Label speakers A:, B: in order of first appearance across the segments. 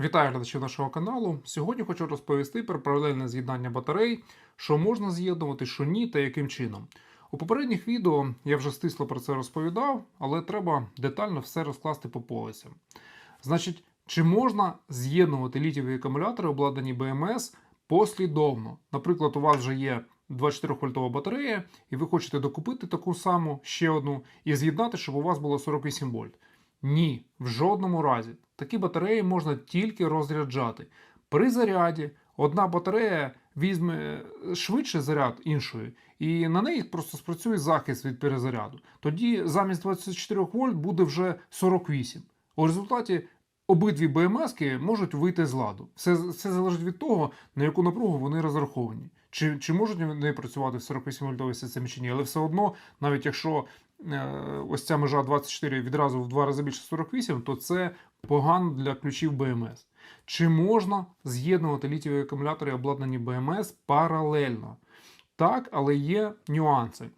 A: Вітаю глядачів нашого каналу. Сьогодні хочу розповісти про паралельне з'єднання батарей, що можна з'єднувати, що ні, та яким чином. У попередніх відео я вже стисло про це розповідав, але треба детально все розкласти по полицям. Значить, чи можна з'єднувати літієві акумулятори, обладнані БМС, послідовно? Наприклад, у вас вже є 24 вольтова батарея, і ви хочете докупити таку саму ще одну і з'єднати, щоб у вас було 48 вольт. Ні, в жодному разі. Такі батареї можна тільки розряджати. При заряді одна батарея візьме швидше заряд іншої, і на неї просто спрацює захист від перезаряду. Тоді замість 24 вольт буде вже 48. У результаті обидві БМСки можуть вийти з ладу. Все, все залежить від того, на яку напругу вони розраховані. Чи, чи можуть вони працювати в 48 вольтовій системі чи ні, але все одно, навіть якщо е, ось ця межа 24 відразу в два рази більше 48, то це погано для ключів БМС. Чи можна з'єднувати літієві акумулятори, обладнані БМС паралельно? Так, але є нюанси.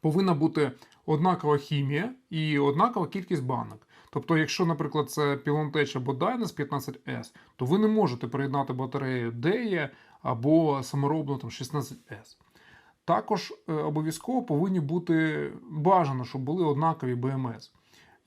A: Повинна бути однакова хімія і однакова кількість банок. Тобто, якщо, наприклад, це Pylon або Dynas 15S, то ви не можете приєднати батарею DE або саморобну там 16S. Також е, обов'язково повинні бути бажано, щоб були однакові БМС.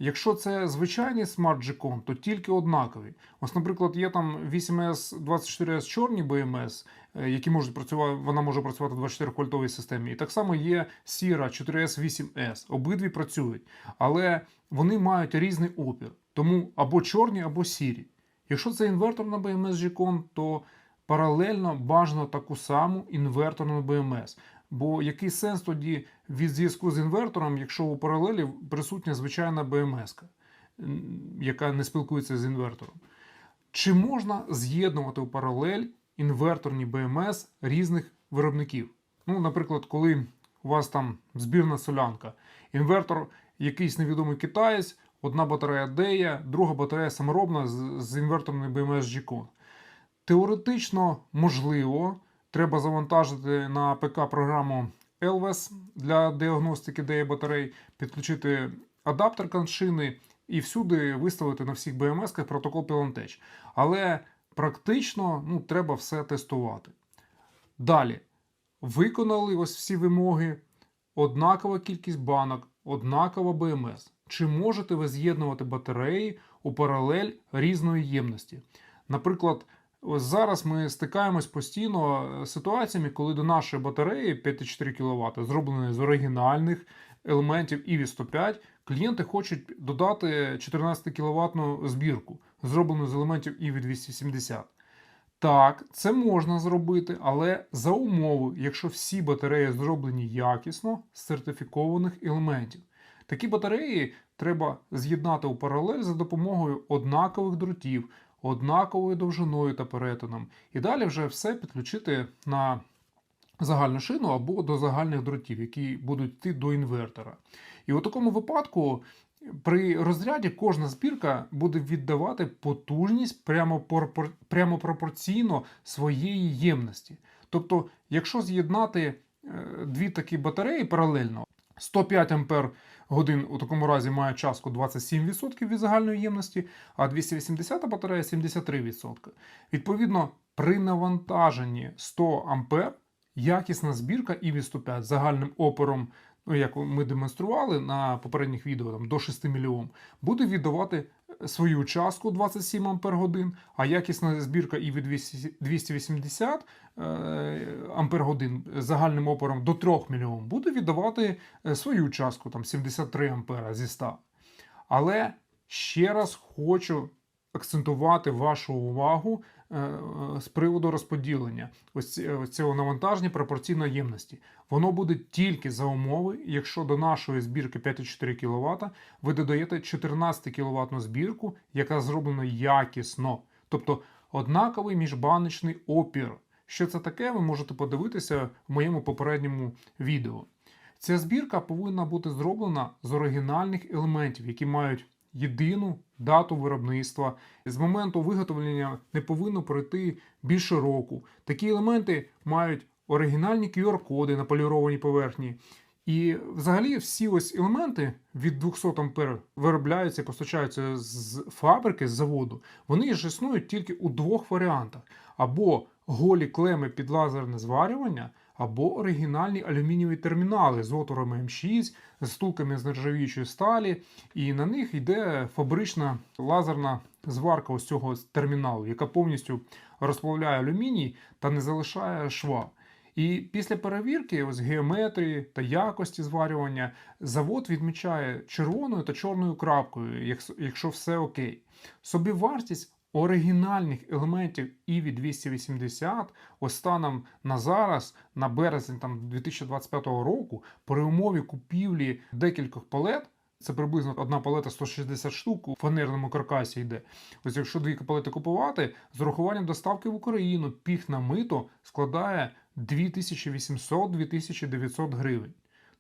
A: Якщо це звичайний Smart G-Con, то тільки однакові. Ось, наприклад, є там 8S 24S чорні BMS, е, які можуть працювати, вона може працювати в 24 вольтовій системі. І так само є Sierra 4S 8S. Обидві працюють, але вони мають різний опір. Тому або чорні, або сірі. Якщо це інверторна BMS G-Con, то паралельно бажано таку саму інверторну BMS. Бо який сенс тоді від зв'язку з інвертором, якщо у паралелі присутня звичайна БМС, яка не спілкується з інвертором? Чи можна з'єднувати у паралель інверторні БМС різних виробників? Ну, наприклад, коли у вас там збірна солянка, інвертор якийсь невідомий китаєць, одна батарея Дея, друга батарея саморобна з, інверторною BMS G-Con. Теоретично можливо треба завантажити на ПК програму Elves для діагностики деї батарей, підключити адаптер коншини і всюди виставити на всіх BMS протокол Pylon Але практично ну, треба все тестувати. Далі. Виконали ось всі вимоги, однакова кількість банок, однакова BMS. Чи можете ви з'єднувати батареї у паралель різної ємності? Наприклад, Ось зараз ми стикаємось постійно з ситуаціями, коли до нашої батареї 5,4 кВт, зробленої з оригінальних елементів EV 105, клієнти хочуть додати 14 кВт збірку, зроблену з елементів EV 270. Так, це можна зробити, але за умови, якщо всі батареї зроблені якісно з сертифікованих елементів. Такі батареї треба з'єднати у паралель за допомогою однакових дротів однаковою довжиною та перетином. І далі вже все підключити на загальну шину або до загальних дротів, які будуть йти до інвертора. І у такому випадку. При розряді кожна збірка буде віддавати потужність прямо прямо пропорційно своєї ємності. Тобто, якщо з'єднати е, дві такі батареї паралельно, 105 ампер годин у такому разі має частку 27% від загальної ємності, а 280 батарея 73%. Відповідно, при навантаженні 100 А якісна збірка і 105 з загальним опором, ну, як ми демонстрували на попередніх відео там, до 6 мільйон, буде віддавати свою частку 27 ампер годин, а якісна збірка ivy 280 ампер годин загальним опором до 3 мільйон буде віддавати е, свою частку там 73 ампера зі 100. Але ще раз хочу акцентувати вашу увагу е, з приводу розподілення ось цього навантаження пропорційної ємності. Воно буде тільки за умови, якщо до нашої збірки 5,4 кВт ви додаєте 14 кВт збірку, яка зроблена якісно. Тобто однаковий міжбаночний опір. Що це таке, ви можете подивитися в моєму попередньому відео. Ця збірка повинна бути зроблена з оригінальних елементів, які мають єдину дату виробництва. З моменту виготовлення не повинно пройти більше року. Такі елементи мають оригінальні QR-коди на полірованій поверхні. І взагалі всі ось елементи від 200 ампер виробляються і постачаються з фабрики, з заводу. Вони ж існують тільки у двох варіантах: або голі клеми під лазерне зварювання, або оригінальні алюмінієві термінали з отворами М6, з стулками з нержавіючої сталі, і на них йде фабрична лазерна зварка ось цього терміналу, яка повністю розплавляє алюміній та не залишає шва. І після перевірки ось геометрії та якості зварювання завод відмічає червоною та чорною крапкою, якщо все окей. Собівартість оригінальних елементів EV 280 ось станом на зараз, на березень там, 2025 року, при умові купівлі декількох палет. Це приблизно одна палета 160 штук у фанерному каркасі йде. Ось якщо дві палети купувати, з урахуванням доставки в Україну піг на мито складає 2800-2900 гривень.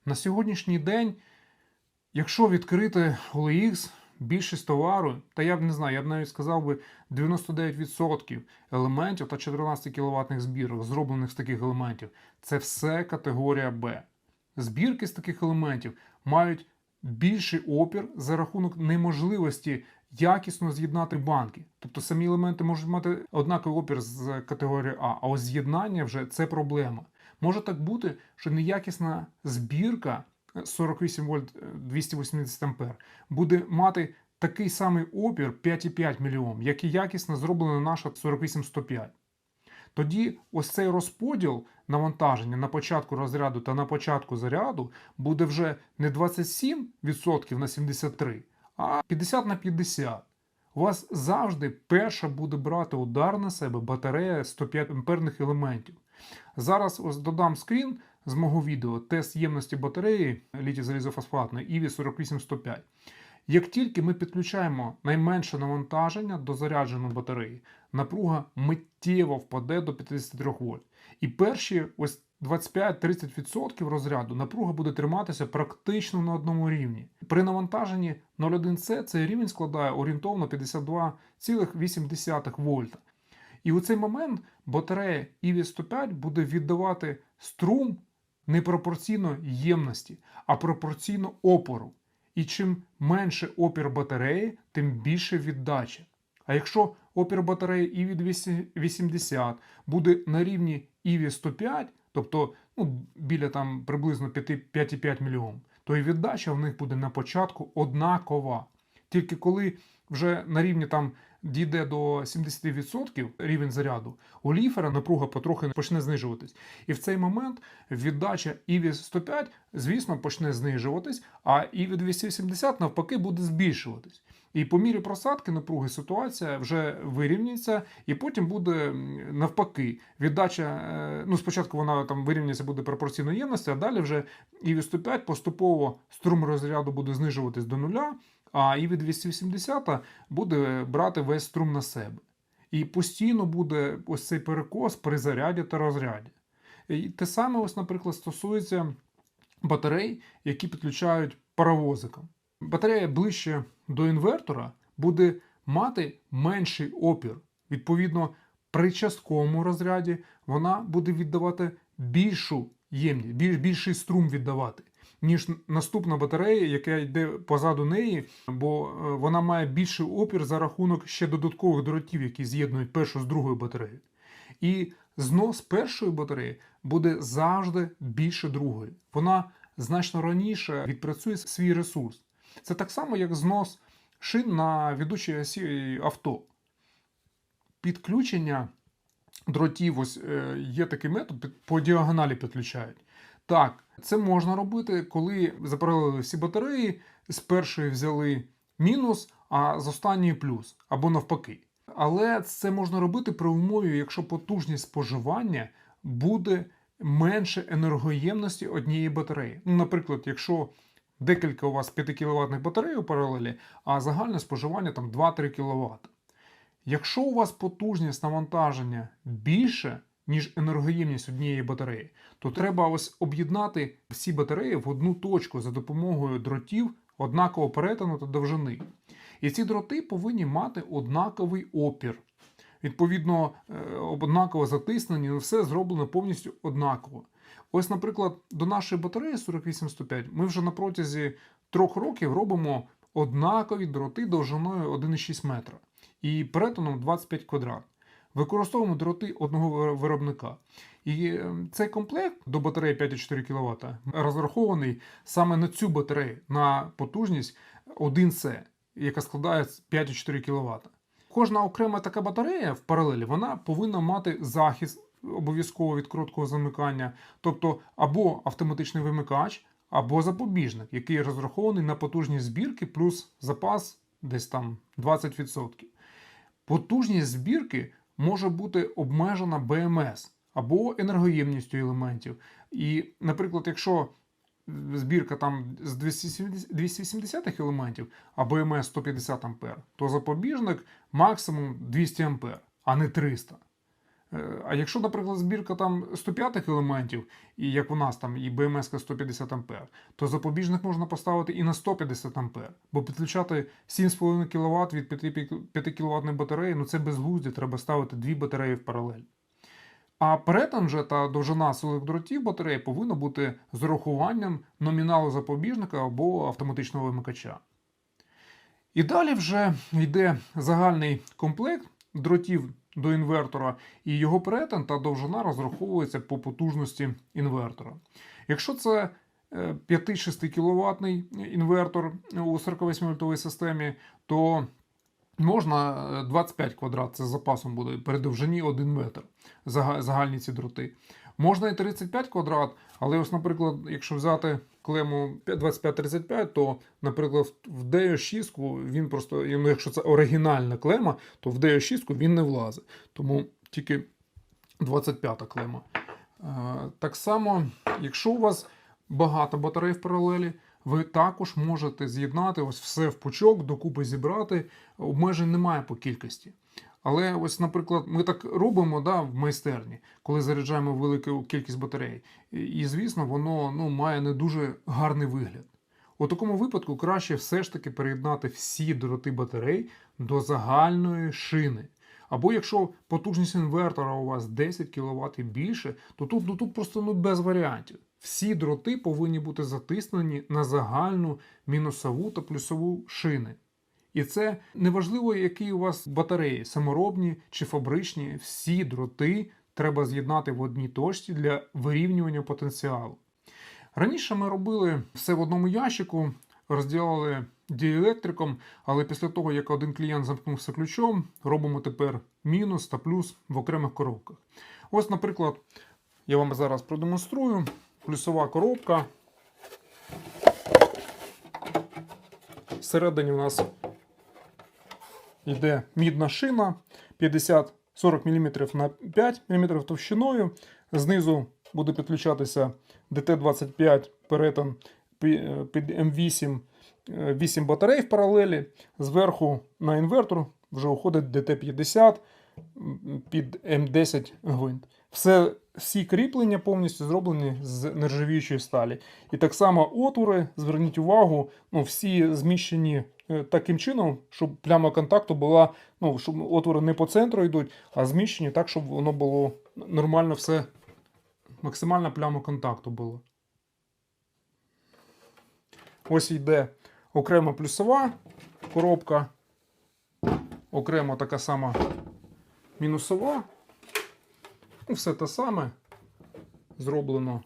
A: На сьогоднішній день, якщо відкрити OLX, більшість товару, та я б не знаю, я б навіть сказав би 99% елементів та 14 кВт збірок, зроблених з таких елементів, це все категорія Б. Збірки з таких елементів мають більший опір за рахунок неможливості якісно з'єднати банки. Тобто самі елементи можуть мати однаковий опір з категорії А, а ось з'єднання вже це проблема. Може так бути, що неякісна збірка 48 вольт е, 280 ампер буде мати такий самий опір 5,5 мільйом, як і якісно зроблена наша 48-105. Тоді ось цей розподіл навантаження на початку розряду та на початку заряду буде вже не 27% на 73, а 50 на 50. У вас завжди перша буде брати удар на себе батарея 105 амперних елементів. Зараз ось додам скрін з мого відео тест ємності батареї літій залізофосфатної EV 48105. Як тільки ми підключаємо найменше навантаження до зарядженої батареї, напруга миттєво впаде до 53 вольт. І перші ось 25-30% розряду напруга буде триматися практично на одному рівні. При навантаженні 0,1С цей рівень складає орієнтовно 52,8 вольта. І у цей момент батарея EV 105 буде віддавати струм не пропорційно ємності, а пропорційно опору. І чим менше опір батареї, тим більше віддача. А якщо опір батареї EV 280 буде на рівні EV 105, тобто ну, біля там приблизно 5,5 мільйон, то і віддача в них буде на початку однакова. Тільки коли вже на рівні там дійде до 70% рівень заряду, у ліфера напруга потрохи почне знижуватись. І в цей момент віддача EV 105, звісно, почне знижуватись, а EV 270 навпаки буде збільшуватись. І по мірі просадки напруги ситуація вже вирівняється, і потім буде навпаки. Віддача, е, ну спочатку вона там вирівняється буде пропорційно ємності, а далі вже EV 105 поступово струм розряду буде знижуватись до нуля, а EV 280 буде брати весь струм на себе. І постійно буде ось цей перекос при заряді та розряді. І те саме, ось, наприклад, стосується батарей, які підключають паровозиком. Батарея ближче до інвертора буде мати менший опір. Відповідно, при частковому розряді вона буде віддавати більшу ємність, більш, більший струм віддавати, ніж наступна батарея, яка йде позаду неї, бо е, вона має більший опір за рахунок ще додаткових дротів, які з'єднують першу з другою батареєю. І знос першої батареї буде завжди більше другої. Вона значно раніше відпрацює свій ресурс. Це так само, як знос шин на ведучій осі авто. Підключення дротів, ось е, є такий метод, по діагоналі підключають. Так, це можна робити, коли запаралели всі батареї, з першої взяли мінус, а з останньої плюс, або навпаки. Але це можна робити при умові, якщо потужність споживання буде менше енергоємності однієї батареї. Ну, наприклад, якщо декілька у вас 5 кВт батарей у паралелі, а загальне споживання там 2-3 кВт. Якщо у вас потужність навантаження більше, ніж енергоємність однієї батареї, то треба ось об'єднати всі батареї в одну точку за допомогою дротів однакового перетину та довжини. І ці дроти повинні мати однаковий опір. Відповідно, е, однаково затиснені, ну, все зроблено повністю однаково. Ось, наприклад, до нашої батареї 4805 ми вже на протязі трьох років робимо однакові дроти довжиною 1,6 метра і перетином 25 квадрат. Використовуємо дроти одного виробника. І е, цей комплект до батареї 5,4 кВт розрахований саме на цю батарею на потужність 1С, яка складає 5,4 кВт. Кожна окрема така батарея в паралелі вона повинна мати захист обов'язково від короткого замикання, тобто або автоматичний вимикач, або запобіжник, який розрахований на потужність збірки плюс запас десь там 20%. Потужність збірки може бути обмежена БМС або енергоємністю елементів. І, наприклад, якщо збірка там з 270 280 елементів, а БМС 150 А, то запобіжник максимум 200 А, а не 300. Е, А якщо, наприклад, збірка там 105 елементів, і як у нас там і БМС 150 А, то запобіжник можна поставити і на 150 А, бо підключати 7,5 кВт від 5, кВт батареї, ну це безглуздя, треба ставити дві батареї в паралель. А перетин же та довжина силових дротів батареї повинна бути з урахуванням номіналу запобіжника або автоматичного вимикача. І далі вже йде загальний комплект дротів до інвертора, і його перетин та довжина розраховується по потужності інвертора. Якщо це 5-6 кВт інвертор у 48 вольтовій системі, то можна е, 25 квадрат, це запасом буде при довжині 1 метр загальні ці дроти. Можна і 35 квадрат, але ось, наприклад, якщо взяти клему 25-35, то, наприклад, в DO6 він просто, ну, якщо це оригінальна клема, то в DO6 він не влазить. Тому тільки 25-та клема. Е, Так само, якщо у вас багато батарей в паралелі, ви також можете з'єднати ось все в пучок, докупи зібрати. Обмежень немає по кількості. Але ось, наприклад, ми так робимо да, в майстерні, коли заряджаємо велику кількість батарей. І, звісно, воно ну, має не дуже гарний вигляд. У такому випадку краще все ж таки переєднати всі дроти батарей до загальної шини. Або якщо потужність інвертора у вас 10 кВт і більше, то тут, ну, тут просто ну, без варіантів. Всі дроти повинні бути затиснені на загальну мінусову та плюсову шини. І це неважливо, які у вас батареї, саморобні чи фабричні, всі дроти треба з'єднати в одній точці для вирівнювання потенціалу. Раніше ми робили все в одному ящику, розділили діелектриком, але після того, як один клієнт замкнувся ключом, робимо тепер мінус та плюс в окремих коробках. Ось, наприклад, я вам зараз продемонструю плюсова коробка. Всередині у нас йде мідна шина 50-40 мм на 5 мм товщиною. Знизу буде підключатися ДТ-25 перетин під М8 е, 8 батарей в паралелі. Зверху на інвертор вже уходить ДТ-50 під М10 гвинт. Все, всі кріплення повністю зроблені з нержавіючої сталі. І так само отвори, зверніть увагу, ну, всі зміщені е, таким чином, щоб пляма контакту була, ну, щоб отвори не по центру йдуть, а зміщені так, щоб воно було нормально все, максимальна пляма контакту була. Ось йде окрема плюсова коробка, окремо така сама мінусова. Ну, все те саме зроблено.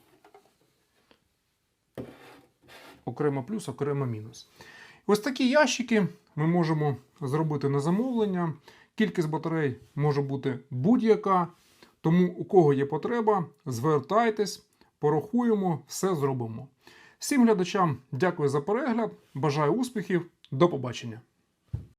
A: Окремо плюс, окремо мінус. Ось такі ящики ми можемо зробити на замовлення. Кількість батарей може бути будь-яка. Тому, у кого є потреба, звертайтесь, порахуємо, все зробимо. Всім глядачам дякую за перегляд. Бажаю успіхів. До побачення!